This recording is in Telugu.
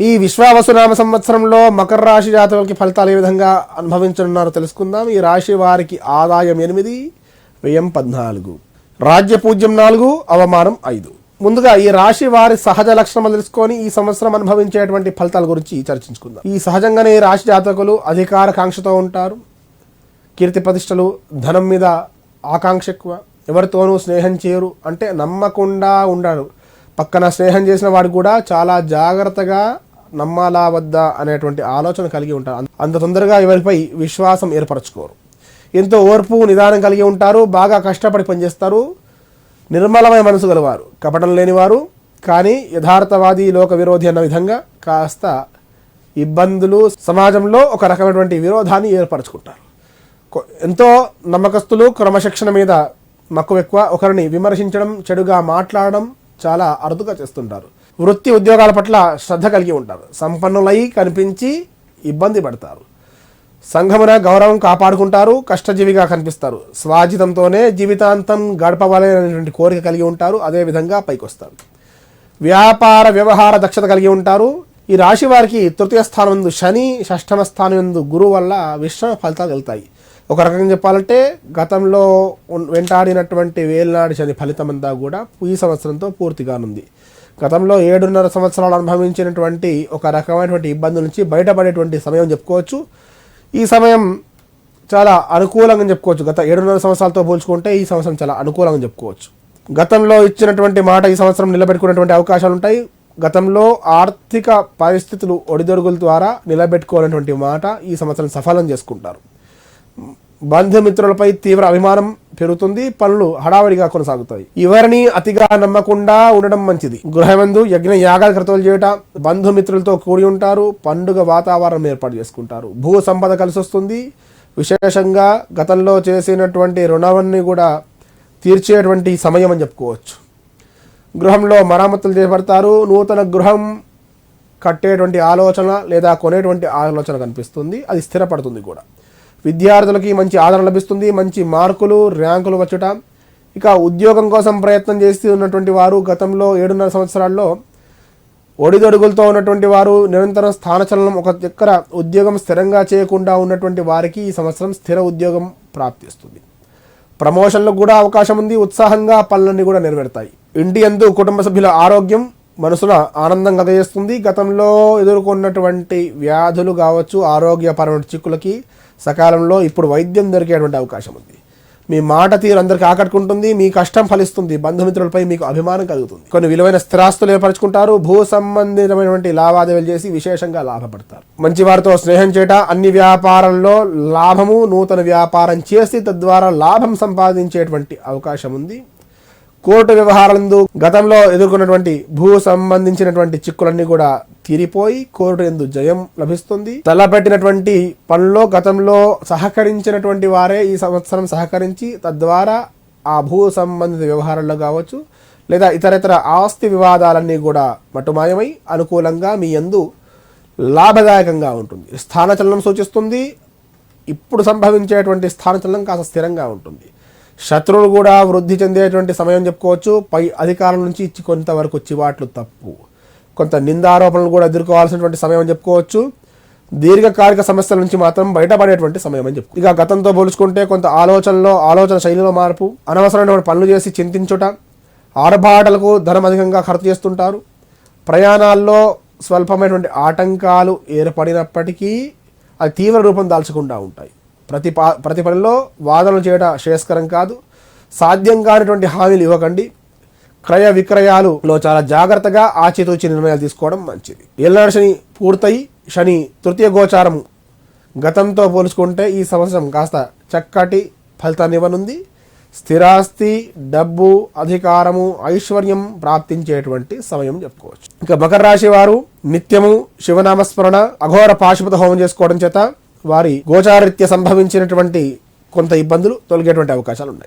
ఈ విశ్వావసునామ సంవత్సరంలో మకర రాశి జాతకులకి ఫలితాలు ఏ విధంగా అనుభవించనున్నారో తెలుసుకుందాం. ఈ రాశి వారికి ఆదాయం ఎనిమిది వ్యయం పద్నాలుగు. రాజ్య పూజ్యం నాలుగు అవమానం ఐదు. ముందుగా ఈ రాశి వారి సహజ లక్షణాలు తెలుసుకొని ఈ సంవత్సరం అనుభవించేటువంటి ఫలితాల గురించి చర్చించుకుందాం. ఈ సహజంగానే ఈ రాశి జాతకులు అధికార కాంక్షతో ఉంటారు. కీర్తి ప్రతిష్టలు ధనం మీద ఆకాంక్ష ఎక్కువ. ఎవరితోనూ స్నేహం చేయరు అంటే నమ్మకుండా ఉండరు. పక్కన స్నేహం చేసిన వాడు కూడా చాలా జాగ్రత్తగా నమ్మాలా వద్దా అనేటువంటి ఆలోచన కలిగి ఉంటారు. అంత- తొందరగా ఎవరిపై విశ్వాసం ఏర్పరచుకోరు. ఎంతో ఓర్పు నిదానం కలిగి ఉంటారు బాగా కష్టపడి పనిచేస్తారు నిర్మలమైన మనసు గలవారు కపటం లేనివారు కానీ యథార్థవాది లోక విరోధి అన్న విధంగా కాస్త ఇబ్బందులు సమాజంలో ఒక రకమైనటువంటి విరోధాన్ని ఏర్పరచుకుంటారు. ఎంతో నమ్మకస్తులు క్రమశిక్షణ మీద మక్కువ ఎక్కువ ఒకరిని విమర్శించడం చెడుగా మాట్లాడడం చాలా అరుదుగా చేస్తుంటారు. వృత్తి ఉద్యోగాల పట్ల శ్రద్ధ కలిగి ఉంటారు. సంపన్నులై కనిపించి ఇబ్బంది పడతారు. సంఘమున గౌరవం కాపాడుకుంటారు కష్టజీవిగా కనిపిస్తారు. స్వాజితంతోనే జీవితాంతం గడపవాలనేటువంటి కోరిక కలిగి ఉంటారు అదేవిధంగా పైకొస్తారు. వ్యాపార వ్యవహార దక్షత కలిగి ఉంటారు. ఈ రాశి వారికి తృతీయ స్థానం శని షష్టమ స్థానం యందు గురువు వల్ల విశ్రమ ఫలితాలు వెళ్తాయి. ఒక రకంగా చెప్పాలంటే గతంలో వెంటాడినటువంటి వేలనాడి శని ఫలితం అంతా కూడా ఈ సంవత్సరంతో పూర్తిగానుంది. గతంలో ఏడున్నర సంవత్సరాలు అనుభవించినటువంటి ఒక రకమైనటువంటి ఇబ్బందుల నుంచి బయటపడేటువంటి సమయం చెప్పుకోవచ్చు. ఈ సమయం చాలా అనుకూలంగా చెప్పుకోవచ్చు. గత ఏడున్నర సంవత్సరాలతో పోల్చుకుంటే ఈ సంవత్సరం చాలా అనుకూలంగా చెప్పుకోవచ్చు. గతంలో ఇచ్చినటువంటి మాట ఈ సంవత్సరం నిలబెట్టుకునేటువంటి అవకాశాలు ఉంటాయి. గతంలో ఆర్థిక పరిస్థితులు ఒడిదొడుగుల ద్వారా నిలబెట్టుకోవాలనేటువంటి మాట ఈ సంవత్సరం సఫలం చేసుకుంటారు. బంధుమిత్రులపై తీవ్ర అభిమానం పెరుగుతుంది పనులు హడావిడిగా కొనసాగుతాయి. ఎవరిని అతిగా నమ్మకుండా ఉండడం మంచిది. గృహమందు యజ్ఞ యాగాలు క్రతువులు చేయట బంధుమిత్రులతో కూడి ఉంటారు పండుగ వాతావరణం ఏర్పాటు చేసుకుంటారు. భూ సంపద కలిసి వస్తుంది విశేషంగా గతంలో చేసినటువంటి రుణాన్ని కూడా తీర్చేటువంటి సమయం అని చెప్పుకోవచ్చు. గృహంలో మరామతులు చేపడతారు. నూతన గృహం కట్టేటువంటి ఆలోచన లేదా కొనేటువంటి ఆలోచన కనిపిస్తుంది. అది స్థిరపడుతుంది కూడా. విద్యార్థులకి మంచి ఆదరణ లభిస్తుంది మంచి మార్కులు ర్యాంకులు వచ్చట. ఇక ఉద్యోగం కోసం ప్రయత్నం చేస్తూ ఉన్నటువంటి వారు గతంలో ఏడున్నర సంవత్సరాల్లో ఒడిదొడుగులతో ఉన్నటువంటి వారు నిరంతరం స్థానచలనం ఒక దగ్గర ఉద్యోగం స్థిరంగా చేయకుండా ఉన్నటువంటి వారికి ఈ సంవత్సరం స్థిర ఉద్యోగం ప్రాప్తిస్తుంది. ప్రమోషన్లకు కూడా అవకాశం ఉంది ఉత్సాహంగా పనులన్నీ కూడా నెరవేరుతాయి. ఇంటి అందు కుటుంబ సభ్యుల ఆరోగ్యం మనసున ఆనందం కలగజేస్తుంది గతంలో ఎదుర్కొన్నటువంటి వ్యాధులు కావచ్చు ఆరోగ్యపరమైన చిక్కులకి సకాలంలో ఇప్పుడు వైద్యం దొరికేటువంటి అవకాశం ఉంది. మీ మాట తీరు అందరికీ ఆకట్టుకుంటుంది మీ కష్టం ఫలిస్తుంది బంధుమిత్రులపై మీకు అభిమానం కలుగుతుంది. కొన్ని విలువైన స్థిరాస్తులు ఏర్పరచుకుంటారు భూ సంబంధితమైనటువంటి లావాదేవీలు చేసి విశేషంగా లాభపడతారు. మంచి వారితో స్నేహం చేయట అన్ని వ్యాపారంలో లాభము నూతన వ్యాపారం చేసి తద్వారా లాభం సంపాదించేటువంటి అవకాశం ఉంది. కోర్టు వ్యవహారాలందు గతంలో ఎదుర్కొన్నటువంటి భూ సంబంధించినటువంటి చిక్కులన్నీ కూడా తీరిపోయి కోర్టు ఎందు జయం లభిస్తుంది. తలపెట్టినటువంటి పనుల్లో గతంలో సహకరించినటువంటి వారే ఈ సంవత్సరం సహకరించి తద్వారా ఆ భూ సంబంధిత వ్యవహారాల్లో కావచ్చు లేదా ఇతరితర ఆస్తి వివాదాలన్నీ కూడా మటుమాయమై అనుకూలంగా మీ యందు లాభదాయకంగా ఉంటుంది. స్థానచలనం సూచిస్తుంది. ఇప్పుడు సంభవించేటువంటి స్థానచలనం కాస్త స్థిరంగా ఉంటుంది. శత్రువులు కూడా వృద్ధి చెందేటువంటి సమయం చెప్పుకోవచ్చు. పై అధికారం నుంచి ఇచ్చి కొంతవరకు చివాట్లు తప్పు. కొంత నిందారోపణలు కూడా ఎదుర్కోవాల్సినటువంటి సమయం అని చెప్పుకోవచ్చు. దీర్ఘకాలిక సమస్యల నుంచి మాత్రం బయటపడేటువంటి సమయం అని చెప్పు ఇక గతంతో పోల్చుకుంటే కొంత ఆలోచనలో ఆలోచన శైలిలో మార్పు అనవసరమైనటువంటి పనులు చేసి చింతించుట ఆడబాటలకు ధనం అధికంగా ఖర్చు చేస్తుంటారు. ప్రయాణాల్లో స్వల్పమైనటువంటి ఆటంకాలు ఏర్పడినప్పటికీ అది తీవ్ర రూపం దాల్చకుండా ఉంటాయి. ప్రతి పా ప్రతి పనిలో వాదనలు చేయడం శ్రేయస్కరం కాదు. సాధ్యం కానిటువంటి హామీలు ఇవ్వకండి. క్రయ విక్రయాలులో చాలా జాగ్రత్తగా ఆచితూచి నిర్ణయాలు తీసుకోవడం మంచిది. ఏళ్ళనాడు శని పూర్తయి శని తృతీయ గోచారం గతంతో పోల్చుకుంటే ఈ సంవత్సరం కాస్త చక్కటి ఫలితాన్ని ఇవ్వనుంది. స్థిరాస్తి డబ్బు అధికారము ఐశ్వర్యం ప్రాప్తించేటువంటి సమయం చెప్పుకోవచ్చు. ఇక మకర రాశి వారు నిత్యము శివనామస్మరణ అఘోర పాశుపత హోమం చేసుకోవడం చేత వారి గోచారిత్య సంభవించినటువంటి కొంత ఇబ్బందులు తొలగేటువంటి అవకాశాలు ఉన్నాయి